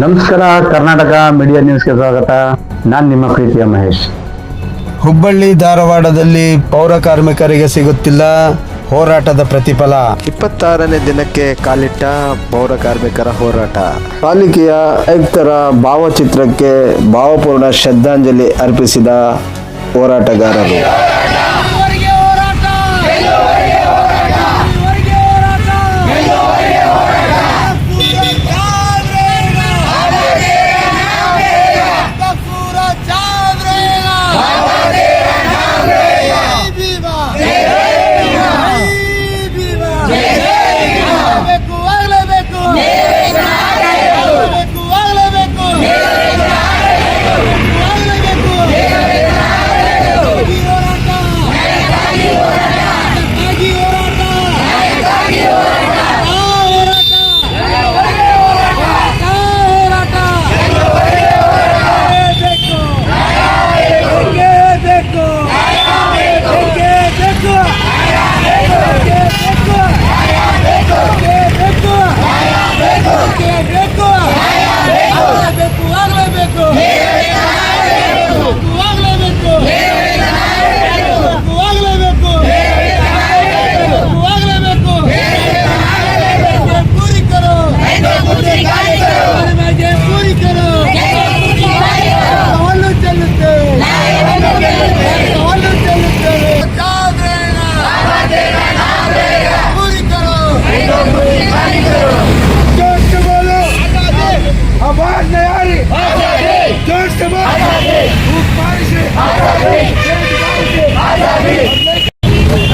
ನಮಸ್ಕಾರ ಕರ್ನಾಟಕ ಮೀಡಿಯಾ ನ್ಯೂಸ್ಗೆ ಸ್ವಾಗತ. ನಾನು ನಿಮ್ಮ ಪ್ರೀತಿಯ ಮಹೇಶ್. ಹುಬ್ಬಳ್ಳಿ ಧಾರವಾಡದಲ್ಲಿ ಪೌರ ಕಾರ್ಮಿಕರಿಗೆ ಸಿಗುತ್ತಿಲ್ಲ ಹೋರಾಟದ ಪ್ರತಿಫಲ. ಇಪ್ಪತ್ತಾರನೇ ದಿನಕ್ಕೆ ಕಾಲಿಟ್ಟ ಪೌರ ಕಾರ್ಮಿಕರ ಹೋರಾಟ. ಪಾಲಿಕೆಯ ಆಯುಕ್ತರ ಭಾವಚಿತ್ರಕ್ಕೆ ಭಾವಪೂರ್ಣ ಶ್ರದ್ಧಾಂಜಲಿ ಅರ್ಪಿಸಿದ ಹೋರಾಟಗಾರರು.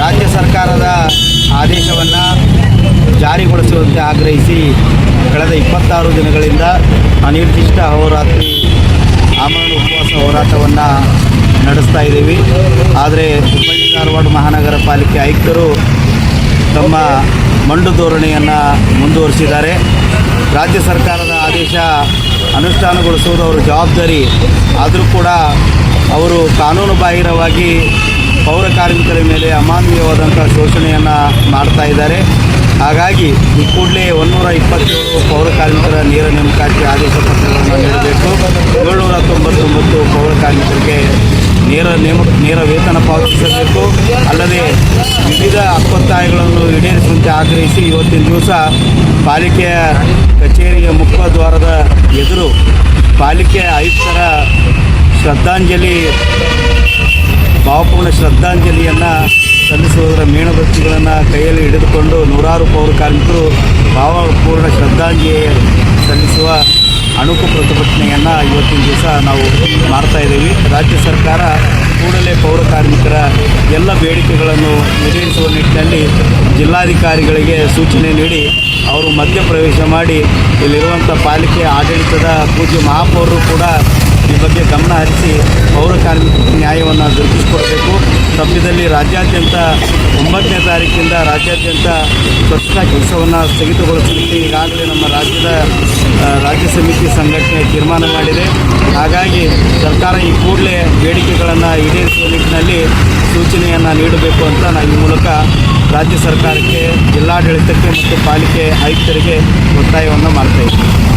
ರಾಜ್ಯ ಸರ್ಕಾರದ ಆದೇಶವನ್ನು ಜಾರಿಗೊಳಿಸುವಂತೆ ಆಗ್ರಹಿಸಿ ಕಳೆದ ಇಪ್ಪತ್ತಾರು ದಿನಗಳಿಂದ ಅನಿರ್ದಿಷ್ಟ ಹೋರಾತ್ರಿ ಆಮರಣ ಉಪವಾಸ ಹೋರಾಟವನ್ನು ನಡೆಸ್ತಾ ಇದ್ದೀವಿ. ಆದರೆ ಹುಬ್ಬಳ್ಳಿ ಧಾರವಾಡ ಮಹಾನಗರ ಪಾಲಿಕೆ ಆಯುಕ್ತರು ತಮ್ಮ ಮಂಡು ಧೋರಣೆಯನ್ನು ಮುಂದುವರಿಸಿದ್ದಾರೆ. ರಾಜ್ಯ ಸರ್ಕಾರದ ಆದೇಶ ಅನುಷ್ಠಾನಗೊಳಿಸುವುದು ಅವರ ಜವಾಬ್ದಾರಿ. ಆದರೂ ಕೂಡ ಅವರು ಕಾನೂನು ಬಾಹಿರವಾಗಿ ಪೌರ ಕಾರ್ಮಿಕರ ಮೇಲೆ ಅಮಾನವೀಯವಾದಂಥ ಶೋಷಣೆಯನ್ನು ಮಾಡ್ತಾ ಇದ್ದಾರೆ. ಹಾಗಾಗಿ ಈ ಕೂಡಲೇ ಒಂದೂರ ಇಪ್ಪತ್ತೇಳು ಪೌರ ಕಾರ್ಮಿಕರ ನೇರ ನೇಮಕಾತಿ ಆದೇಶ ಪತ್ರಗಳನ್ನು ನೀಡಬೇಕು. ಏಳ್ನೂರ ತೊಂಬತ್ತೊಂಬತ್ತು ಪೌರ ಕಾರ್ಮಿಕರಿಗೆ ನೇರ ನೇಮ, ನೇರ ವೇತನ ಪಾವತಿಸಬೇಕು. ಅಲ್ಲದೆ ವಿವಿಧ ಹಕ್ಕೊತ್ತಾಯಗಳನ್ನು ಈಡೇರಿಸುವಂತೆ ಆಗ್ರಹಿಸಿ ಇವತ್ತಿನ ದಿವಸ ಪಾಲಿಕೆಯ ಕಚೇರಿಯ ಮುಖದ್ವಾರದ ಎದುರು ಪಾಲಿಕೆ ಆಯುಕ್ತರ ಶ್ರದ್ಧಾಂಜಲಿ, ಭಾವಪೂರ್ಣ ಶ್ರದ್ಧಾಂಜಲಿಯನ್ನು ಸಲ್ಲಿಸುವುದರ ಮೇಣಬತ್ತಿಗಳನ್ನು ಕೈಯಲ್ಲಿ ಹಿಡಿದುಕೊಂಡು ನೂರಾರು ಪೌರ ಕಾರ್ಮಿಕರು ಭಾವಪೂರ್ಣ ಶ್ರದ್ಧಾಂಜಲಿ ಸಲ್ಲಿಸುವ ಅಣುಕು ಪ್ರತಿಭಟನೆಯನ್ನು ಇವತ್ತಿನ ದಿವಸ ನಾವು ಮಾಡ್ತಾ ಇದ್ದೀವಿ. ಸರ್ಕಾರ ಕೂಡಲೇ ಪೌರ ಕಾರ್ಮಿಕರ ಎಲ್ಲ ಬೇಡಿಕೆಗಳನ್ನು ಈಡೇರಿಸುವ ನಿಟ್ಟಿನಲ್ಲಿ ಜಿಲ್ಲಾಧಿಕಾರಿಗಳಿಗೆ ಸೂಚನೆ ನೀಡಿ ಅವರು ಮಧ್ಯಪ್ರವೇಶ ಮಾಡಿ ಇಲ್ಲಿರುವಂಥ ಪಾಲಿಕೆ ಆಡಳಿತದ ಪೂಜ್ಯ ಮಹಾಪೌರರು ಕೂಡ ಈ ಬಗ್ಗೆ ಗಮನ ಹರಿಸಿ ಪೌರ ದೊರಕಿಸಿಕೊಡಬೇಕು ತಪ್ಪಿದಲ್ಲಿ ರಾಜ್ಯಾದ್ಯಂತ ಒಂಬತ್ತನೇ ತಾರೀಕಿಂದ ರಾಜ್ಯಾದ್ಯಂತ ಸ್ವಚ್ಛತಾ ಕೆಲಸವನ್ನು ಸ್ಥಗಿತಗೊಳಿಸಲಿಕ್ಕೆ ಈಗಾಗಲೇ ನಮ್ಮ ರಾಜ್ಯದ ರಾಜ್ಯ ಸಮಿತಿ ಸಂಘಟನೆ ತೀರ್ಮಾನ ಮಾಡಿದೆ. ಹಾಗಾಗಿ ಸರ್ಕಾರ ಈ ಕೂಡಲೇ ಬೇಡಿಕೆಗಳನ್ನು ಈಡೇರಿಸುವ ನಿಟ್ಟಿನಲ್ಲಿ ಸೂಚನೆಯನ್ನು ನೀಡಬೇಕು ಅಂತ ನಾವು ಈ ಮೂಲಕ ರಾಜ್ಯ ಸರ್ಕಾರಕ್ಕೆ, ಜಿಲ್ಲಾಡಳಿತಕ್ಕೆ ಮತ್ತು ಪಾಲಿಕೆ ಆಯುಕ್ತರಿಗೆ ಒತ್ತಾಯವನ್ನು ಮಾಡ್ತಾ